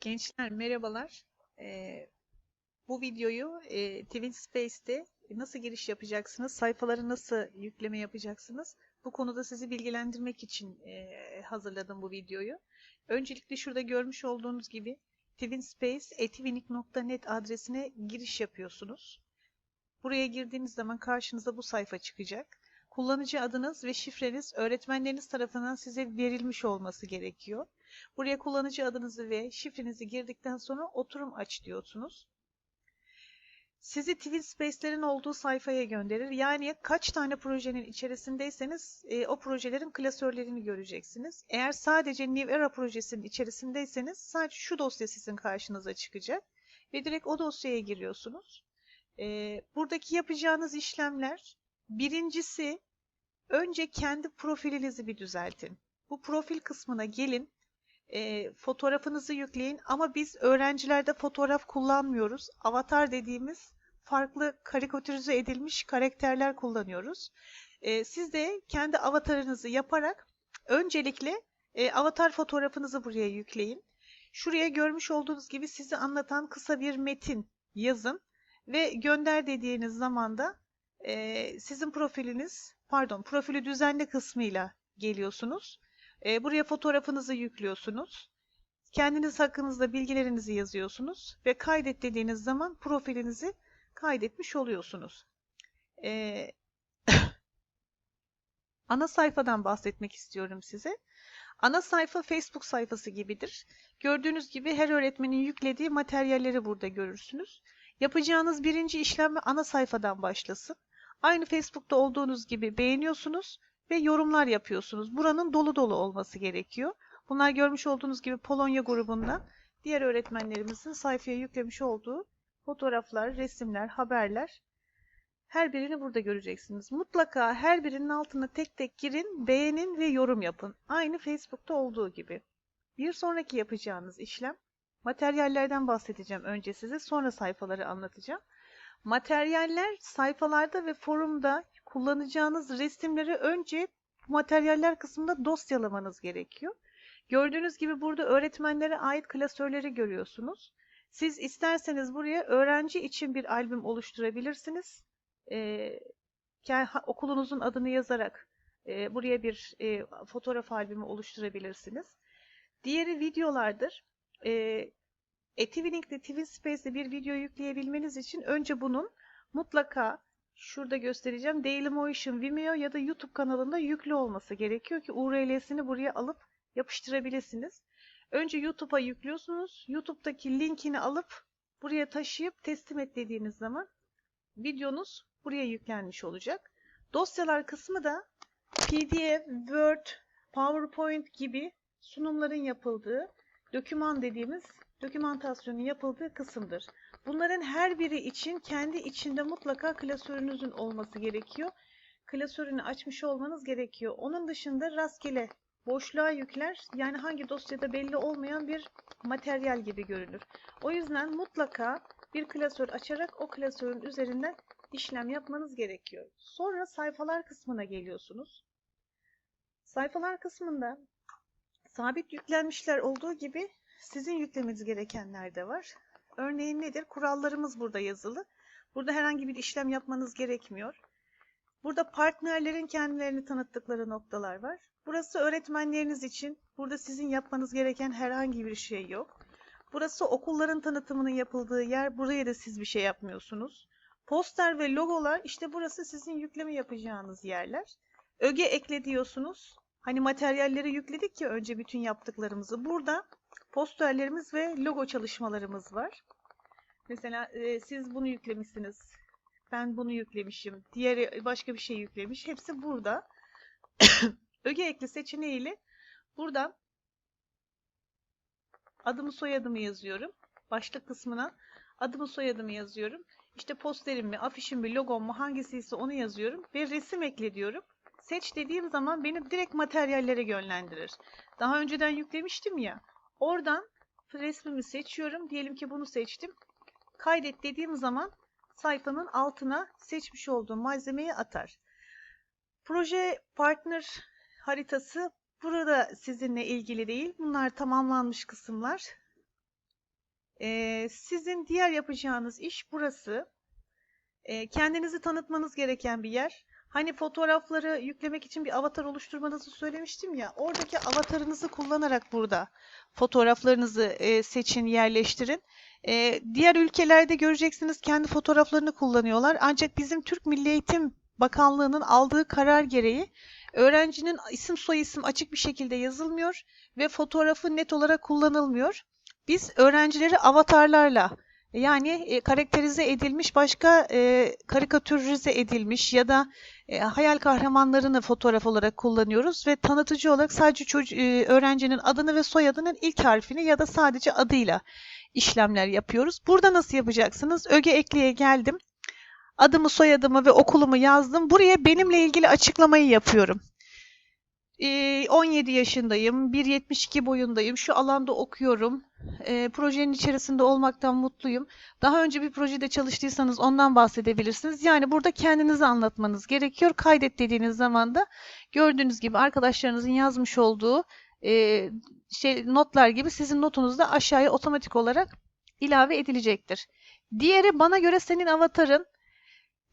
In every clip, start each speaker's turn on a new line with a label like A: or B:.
A: Gençler merhabalar. Ee, bu videoyu e, TwinSpace'te nasıl giriş yapacaksınız, sayfaları nasıl yükleme yapacaksınız? Bu konuda sizi bilgilendirmek için e, hazırladım bu videoyu. Öncelikle şurada görmüş olduğunuz gibi twinspace.etwinik.net adresine giriş yapıyorsunuz. Buraya girdiğiniz zaman karşınıza bu sayfa çıkacak. Kullanıcı adınız ve şifreniz öğretmenleriniz tarafından size verilmiş olması gerekiyor. Buraya kullanıcı adınızı ve şifrenizi girdikten sonra oturum aç diyorsunuz. Sizi TwinSpace'lerin olduğu sayfaya gönderir. Yani kaç tane projenin içerisindeyseniz e, o projelerin klasörlerini göreceksiniz. Eğer sadece New Era projesinin içerisindeyseniz sadece şu dosya sizin karşınıza çıkacak. Ve direkt o dosyaya giriyorsunuz. E, buradaki yapacağınız işlemler birincisi önce kendi profilinizi bir düzeltin. Bu profil kısmına gelin e, fotoğrafınızı yükleyin ama biz öğrencilerde fotoğraf kullanmıyoruz. Avatar dediğimiz farklı karikatürize edilmiş karakterler kullanıyoruz. E, siz de kendi avatarınızı yaparak öncelikle e, avatar fotoğrafınızı buraya yükleyin. Şuraya görmüş olduğunuz gibi sizi anlatan kısa bir metin yazın ve gönder dediğiniz zaman da e, sizin profiliniz, pardon profili düzenle kısmıyla geliyorsunuz. E, buraya fotoğrafınızı yüklüyorsunuz. Kendiniz hakkınızda bilgilerinizi yazıyorsunuz ve kaydet dediğiniz zaman profilinizi kaydetmiş oluyorsunuz. E, ana sayfadan bahsetmek istiyorum size. Ana sayfa Facebook sayfası gibidir. Gördüğünüz gibi her öğretmenin yüklediği materyalleri burada görürsünüz. Yapacağınız birinci işlem ana sayfadan başlasın. Aynı Facebook'ta olduğunuz gibi beğeniyorsunuz ve yorumlar yapıyorsunuz. Buranın dolu dolu olması gerekiyor. Bunlar görmüş olduğunuz gibi Polonya grubunda diğer öğretmenlerimizin sayfaya yüklemiş olduğu fotoğraflar, resimler, haberler her birini burada göreceksiniz. Mutlaka her birinin altına tek tek girin, beğenin ve yorum yapın. Aynı Facebook'ta olduğu gibi. Bir sonraki yapacağınız işlem materyallerden bahsedeceğim önce size, sonra sayfaları anlatacağım. Materyaller sayfalarda ve forumda kullanacağınız resimleri önce materyaller kısmında dosyalamanız gerekiyor. Gördüğünüz gibi burada öğretmenlere ait klasörleri görüyorsunuz. Siz isterseniz buraya öğrenci için bir albüm oluşturabilirsiniz. Ee, okulunuzun adını yazarak e, buraya bir e, fotoğraf albümü oluşturabilirsiniz. Diğeri videolardır. E, Etivink'te TwinSpace'de bir video yükleyebilmeniz için önce bunun mutlaka şurada göstereceğim Dailymotion, Vimeo ya da YouTube kanalında yüklü olması gerekiyor ki URL'sini buraya alıp yapıştırabilirsiniz. Önce YouTube'a yüklüyorsunuz. YouTube'daki linkini alıp buraya taşıyıp teslim et dediğiniz zaman videonuz buraya yüklenmiş olacak. Dosyalar kısmı da PDF, Word, PowerPoint gibi sunumların yapıldığı doküman dediğimiz dokümantasyonun yapıldığı kısımdır. Bunların her biri için kendi içinde mutlaka klasörünüzün olması gerekiyor. Klasörünü açmış olmanız gerekiyor. Onun dışında rastgele boşluğa yükler yani hangi dosyada belli olmayan bir materyal gibi görünür. O yüzden mutlaka bir klasör açarak o klasörün üzerinden işlem yapmanız gerekiyor. Sonra sayfalar kısmına geliyorsunuz. Sayfalar kısmında sabit yüklenmişler olduğu gibi sizin yüklemeniz gerekenler de var. Örneğin nedir? Kurallarımız burada yazılı. Burada herhangi bir işlem yapmanız gerekmiyor. Burada partnerlerin kendilerini tanıttıkları noktalar var. Burası öğretmenleriniz için. Burada sizin yapmanız gereken herhangi bir şey yok. Burası okulların tanıtımının yapıldığı yer. Buraya da siz bir şey yapmıyorsunuz. Poster ve logolar işte burası sizin yükleme yapacağınız yerler. Öge ekle diyorsunuz. Hani materyalleri yükledik ya önce bütün yaptıklarımızı. Burada posterlerimiz ve logo çalışmalarımız var. Mesela e, siz bunu yüklemişsiniz. Ben bunu yüklemişim. Diğeri başka bir şey yüklemiş. Hepsi burada. Öge ekli seçeneğiyle burada adımı soyadımı yazıyorum. Başlık kısmına adımı soyadımı yazıyorum. İşte posterim mi, afişim mi, logom mu hangisiyse onu yazıyorum ve resim ekle diyorum. Seç dediğim zaman beni direkt materyallere yönlendirir. Daha önceden yüklemiştim ya. Oradan resmimi seçiyorum. Diyelim ki bunu seçtim. Kaydet dediğim zaman sayfanın altına seçmiş olduğum malzemeyi atar. Proje partner haritası burada sizinle ilgili değil. Bunlar tamamlanmış kısımlar. Ee, sizin diğer yapacağınız iş burası. Ee, kendinizi tanıtmanız gereken bir yer. Hani fotoğrafları yüklemek için bir avatar oluşturmanızı söylemiştim ya. Oradaki avatarınızı kullanarak burada fotoğraflarınızı e, seçin, yerleştirin. E, diğer ülkelerde göreceksiniz kendi fotoğraflarını kullanıyorlar. Ancak bizim Türk Milli Eğitim Bakanlığı'nın aldığı karar gereği öğrencinin isim soyisim açık bir şekilde yazılmıyor ve fotoğrafı net olarak kullanılmıyor. Biz öğrencileri avatarlarla yani e, karakterize edilmiş başka e, karikatürize edilmiş ya da e, hayal kahramanlarını fotoğraf olarak kullanıyoruz ve tanıtıcı olarak sadece çocuğu, e, öğrencinin adını ve soyadının ilk harfini ya da sadece adıyla işlemler yapıyoruz. Burada nasıl yapacaksınız? Öge ekleye geldim. Adımı, soyadımı ve okulumu yazdım. Buraya benimle ilgili açıklamayı yapıyorum. E, 17 yaşındayım, 1.72 boyundayım, şu alanda okuyorum, e, projenin içerisinde olmaktan mutluyum. Daha önce bir projede çalıştıysanız ondan bahsedebilirsiniz. Yani burada kendinizi anlatmanız gerekiyor. Kaydet dediğiniz zaman da gördüğünüz gibi arkadaşlarınızın yazmış olduğu e, şey notlar gibi sizin notunuz da aşağıya otomatik olarak ilave edilecektir. Diğeri bana göre senin avatarın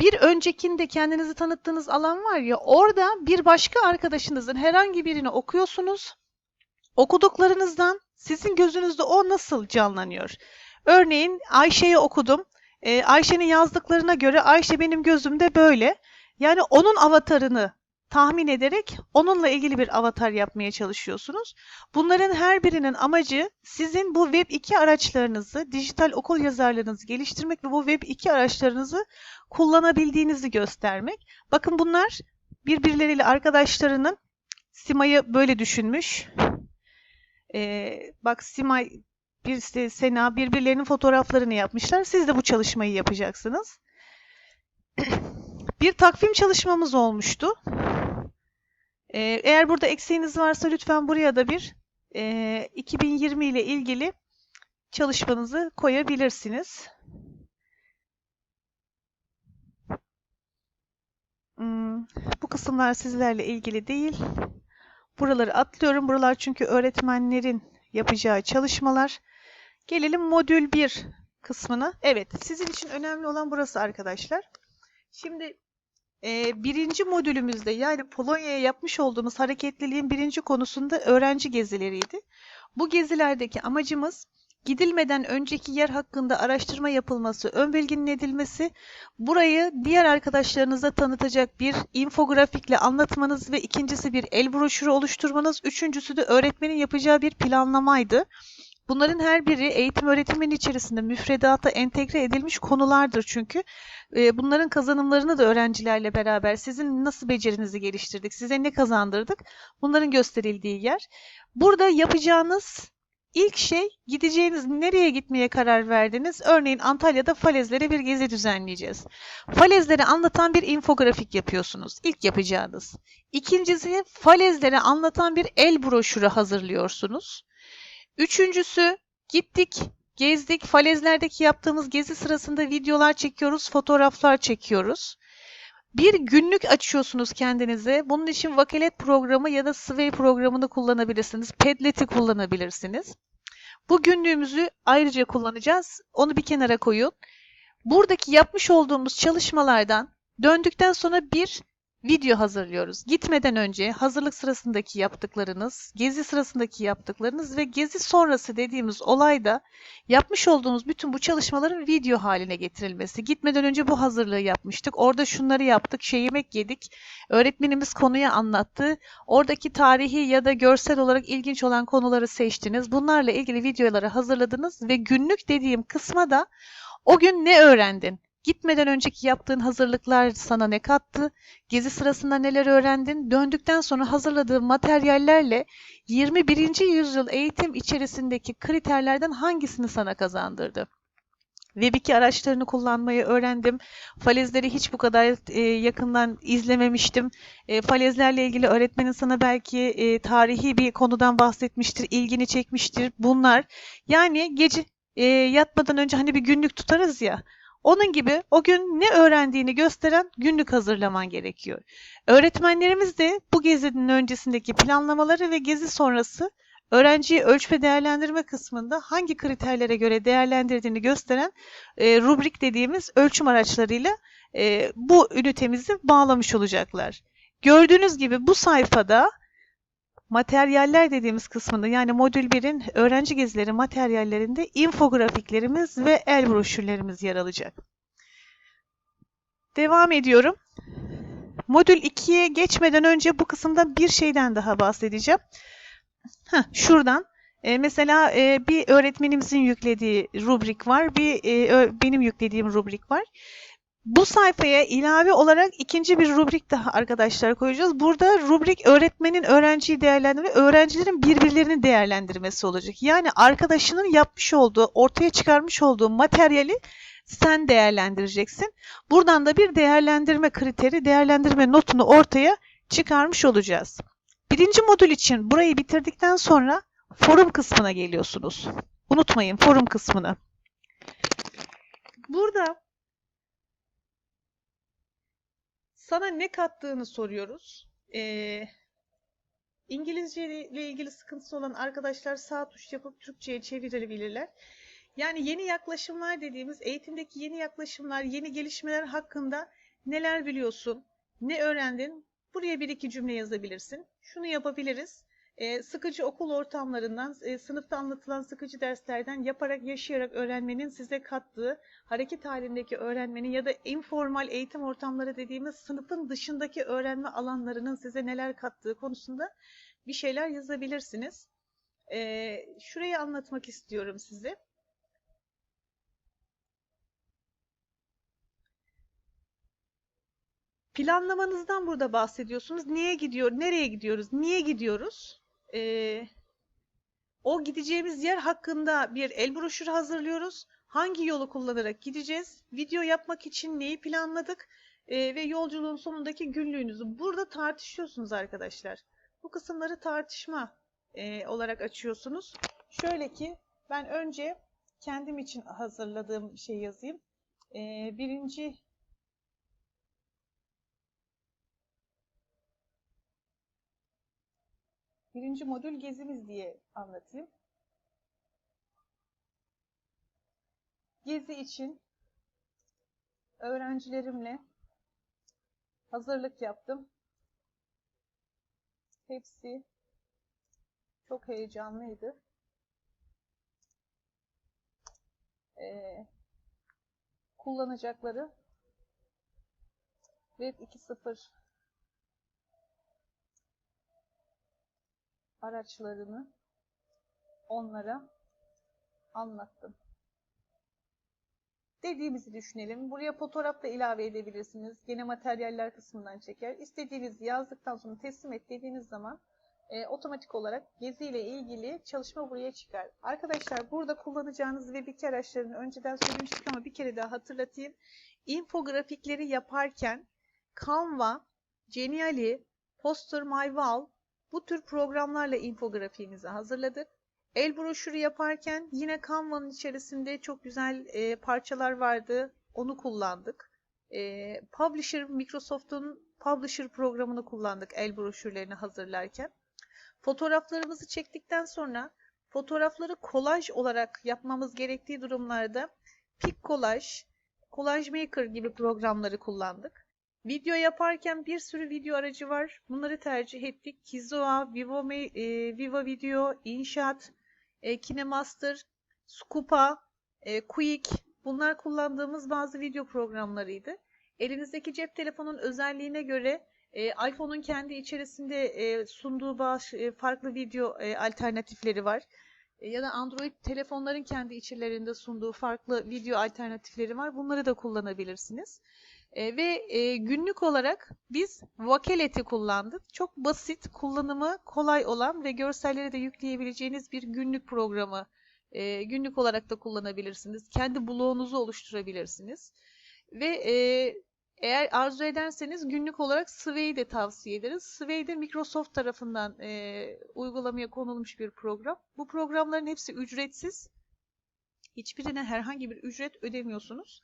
A: bir öncekinde kendinizi tanıttığınız alan var ya orada bir başka arkadaşınızın herhangi birini okuyorsunuz. Okuduklarınızdan sizin gözünüzde o nasıl canlanıyor? Örneğin Ayşe'yi okudum. Ee, Ayşe'nin yazdıklarına göre Ayşe benim gözümde böyle. Yani onun avatarını tahmin ederek onunla ilgili bir avatar yapmaya çalışıyorsunuz. Bunların her birinin amacı sizin bu Web 2 araçlarınızı, dijital okul yazarlığınızı geliştirmek ve bu Web 2 araçlarınızı kullanabildiğinizi göstermek. Bakın bunlar birbirleriyle arkadaşlarının Sima'yı böyle düşünmüş. Ee, bak Simay bir Sena birbirlerinin fotoğraflarını yapmışlar. Siz de bu çalışmayı yapacaksınız. bir takvim çalışmamız olmuştu. Ee, eğer burada eksiğiniz varsa lütfen buraya da bir e, 2020 ile ilgili çalışmanızı koyabilirsiniz. Hmm, bu kısımlar sizlerle ilgili değil. Buraları atlıyorum. Buralar çünkü öğretmenlerin yapacağı çalışmalar. Gelelim modül 1 kısmına. Evet, sizin için önemli olan burası arkadaşlar. Şimdi e, birinci modülümüzde yani Polonya'ya yapmış olduğumuz hareketliliğin birinci konusunda öğrenci gezileriydi. Bu gezilerdeki amacımız gidilmeden önceki yer hakkında araştırma yapılması, ön bilginin edilmesi, burayı diğer arkadaşlarınıza tanıtacak bir infografikle anlatmanız ve ikincisi bir el broşürü oluşturmanız, üçüncüsü de öğretmenin yapacağı bir planlamaydı. Bunların her biri eğitim öğretimin içerisinde müfredata entegre edilmiş konulardır çünkü. E, bunların kazanımlarını da öğrencilerle beraber sizin nasıl becerinizi geliştirdik, size ne kazandırdık bunların gösterildiği yer. Burada yapacağınız İlk şey gideceğiniz nereye gitmeye karar verdiniz? Örneğin Antalya'da falezlere bir gezi düzenleyeceğiz. Falezleri anlatan bir infografik yapıyorsunuz. İlk yapacağınız. İkincisi falezleri anlatan bir el broşürü hazırlıyorsunuz. Üçüncüsü gittik, gezdik. Falezlerdeki yaptığımız gezi sırasında videolar çekiyoruz, fotoğraflar çekiyoruz. Bir günlük açıyorsunuz kendinize. Bunun için Vakelet programı ya da Sway programını kullanabilirsiniz. Padlet'i kullanabilirsiniz. Bu günlüğümüzü ayrıca kullanacağız. Onu bir kenara koyun. Buradaki yapmış olduğumuz çalışmalardan döndükten sonra bir video hazırlıyoruz. Gitmeden önce hazırlık sırasındaki yaptıklarınız, gezi sırasındaki yaptıklarınız ve gezi sonrası dediğimiz olayda yapmış olduğumuz bütün bu çalışmaların video haline getirilmesi. Gitmeden önce bu hazırlığı yapmıştık. Orada şunları yaptık, şey yemek yedik. Öğretmenimiz konuyu anlattı. Oradaki tarihi ya da görsel olarak ilginç olan konuları seçtiniz. Bunlarla ilgili videoları hazırladınız ve günlük dediğim kısma da o gün ne öğrendin? Gitmeden önceki yaptığın hazırlıklar sana ne kattı? Gezi sırasında neler öğrendin? Döndükten sonra hazırladığın materyallerle 21. yüzyıl eğitim içerisindeki kriterlerden hangisini sana kazandırdı? Web2 araçlarını kullanmayı öğrendim. Falezleri hiç bu kadar e, yakından izlememiştim. E, falezlerle ilgili öğretmenin sana belki e, tarihi bir konudan bahsetmiştir, ilgini çekmiştir. Bunlar yani gece e, yatmadan önce hani bir günlük tutarız ya. Onun gibi o gün ne öğrendiğini gösteren günlük hazırlaman gerekiyor. Öğretmenlerimiz de bu gezinin öncesindeki planlamaları ve gezi sonrası öğrenciyi ölç ve değerlendirme kısmında hangi kriterlere göre değerlendirdiğini gösteren e, rubrik dediğimiz ölçüm araçlarıyla e, bu ünitemizi bağlamış olacaklar. Gördüğünüz gibi bu sayfada materyaller dediğimiz kısmında yani modül 1'in öğrenci gezileri materyallerinde infografiklerimiz ve el broşürlerimiz yer alacak. Devam ediyorum. Modül 2'ye geçmeden önce bu kısımda bir şeyden daha bahsedeceğim. Heh, şuradan. E, mesela e, bir öğretmenimizin yüklediği rubrik var, bir e, benim yüklediğim rubrik var. Bu sayfaya ilave olarak ikinci bir rubrik daha arkadaşlar koyacağız. Burada rubrik öğretmenin öğrenciyi değerlendirme, öğrencilerin birbirlerini değerlendirmesi olacak. Yani arkadaşının yapmış olduğu, ortaya çıkarmış olduğu materyali sen değerlendireceksin. Buradan da bir değerlendirme kriteri, değerlendirme notunu ortaya çıkarmış olacağız. Birinci modül için burayı bitirdikten sonra forum kısmına geliyorsunuz. Unutmayın forum kısmını. Burada sana ne kattığını soruyoruz. Ee, İngilizce ile ilgili sıkıntısı olan arkadaşlar sağ tuş yapıp Türkçe'ye çevirebilirler. Yani yeni yaklaşımlar dediğimiz eğitimdeki yeni yaklaşımlar, yeni gelişmeler hakkında neler biliyorsun, ne öğrendin? Buraya bir iki cümle yazabilirsin. Şunu yapabiliriz. Ee, sıkıcı okul ortamlarından, e, sınıfta anlatılan sıkıcı derslerden yaparak, yaşayarak öğrenmenin size kattığı, hareket halindeki öğrenmenin ya da informal eğitim ortamları dediğimiz sınıfın dışındaki öğrenme alanlarının size neler kattığı konusunda bir şeyler yazabilirsiniz. Ee, şurayı anlatmak istiyorum size. Planlamanızdan burada bahsediyorsunuz. Niye gidiyor, nereye gidiyoruz, niye gidiyoruz? Ee, o gideceğimiz yer hakkında bir el broşürü hazırlıyoruz. Hangi yolu kullanarak gideceğiz? Video yapmak için neyi planladık? Ee, ve yolculuğun sonundaki günlüğünüzü burada tartışıyorsunuz arkadaşlar. Bu kısımları tartışma e, olarak açıyorsunuz. Şöyle ki ben önce kendim için hazırladığım şey yazayım. Ee, birinci Birinci modül gezimiz diye anlatayım. Gezi için öğrencilerimle hazırlık yaptım. Hepsi çok heyecanlıydı. Ee, kullanacakları Web 2.0 araçlarını onlara anlattım. Dediğimizi düşünelim. Buraya fotoğraf da ilave edebilirsiniz. Gene materyaller kısmından çeker. İstediğinizi yazdıktan sonra teslim et dediğiniz zaman e, otomatik olarak gezi ile ilgili çalışma buraya çıkar. Arkadaşlar burada kullanacağınız Web2 araçlarını önceden söylemiştik ama bir kere daha hatırlatayım. İnfografikleri yaparken Canva, Geniali, Poster My Wall bu tür programlarla infografiğimizi hazırladık. El broşürü yaparken yine Canva'nın içerisinde çok güzel e, parçalar vardı. Onu kullandık. E, Publisher, Microsoft'un Publisher programını kullandık el broşürlerini hazırlarken. Fotoğraflarımızı çektikten sonra fotoğrafları kolaj olarak yapmamız gerektiği durumlarda Pic Collage, Collage Maker gibi programları kullandık. Video yaparken bir sürü video aracı var. Bunları tercih ettik. Kizoa, Vivo, e, Vivo Video, InShot, e, KineMaster, Scupa, e, Quick bunlar kullandığımız bazı video programlarıydı. Elinizdeki cep telefonun özelliğine göre e, iPhone'un kendi içerisinde e, sunduğu bazı e, farklı video e, alternatifleri var. E, ya da Android telefonların kendi içerilerinde sunduğu farklı video alternatifleri var. Bunları da kullanabilirsiniz. E, ve e, günlük olarak biz Vokelet'i kullandık. Çok basit, kullanımı kolay olan ve görselleri de yükleyebileceğiniz bir günlük programı e, günlük olarak da kullanabilirsiniz. Kendi bloğunuzu oluşturabilirsiniz. Ve e, eğer arzu ederseniz günlük olarak Sway'i de tavsiye ederiz. Sway de Microsoft tarafından e, uygulamaya konulmuş bir program. Bu programların hepsi ücretsiz. Hiçbirine herhangi bir ücret ödemiyorsunuz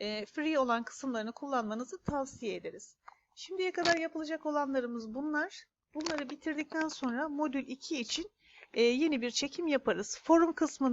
A: e, free olan kısımlarını kullanmanızı tavsiye ederiz. Şimdiye kadar yapılacak olanlarımız bunlar. Bunları bitirdikten sonra modül 2 için e, yeni bir çekim yaparız. Forum kısmında